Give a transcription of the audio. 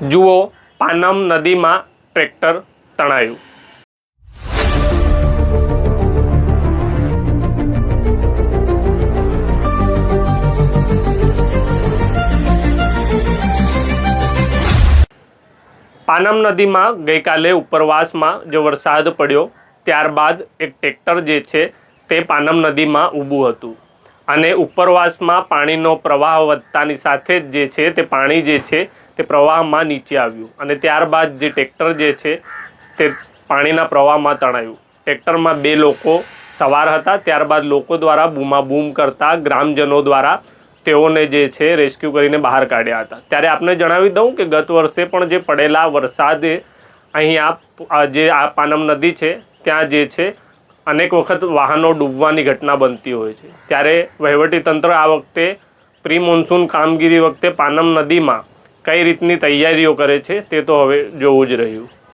જુઓ, પાનમ નદીમાં ટ્રેક્ટર તણાયું. પાનમ નદીમાં ગઈકાલે ઉપરવાસમાં જે વરસાદ પડ્યો, ત્યારબાદ એક ટ્રેક્ટર જે છે તે પાનમ નદીમાં ઊભું હતું. અને ઉપરવાસમાં પાણીનો પ્રવાહ વધતાની સાથે જ જે છે તે પાણી જે છે તે પ્રવાહમાં નીચે આવ્યું અને ત્યારબાદ જે ટ્રેક્ટર જે છે તે પાણીના પ્રવાહમાં તણાયું. ટ્રેક્ટરમાં બે લોકો સવાર હતા, ત્યારબાદ લોકો દ્વારા બૂમાબૂમ કરતા ગ્રામજનો દ્વારા તેઓને જે છે રેસ્ક્યુ કરીને બહાર કાઢ્યા હતા. ત્યારે આપને જણાવી દઉં કે ગત વર્ષે પણ જે પડેલા વરસાદે અહીંયા આ જે આ પાનમ નદી છે, ત્યાં જે છે અનેક વખત વાહનો ડૂબવાની ઘટના બનતી હોય છે. ત્યારે વહીવટીતંત્ર આ વખતે પ્રી મોન્સૂન કામગીરી વખતે પાનમ નદીમાં કઈ રીતની તૈયારીઓ કરે છે તે તો હવે જોવું જ રહ્યું.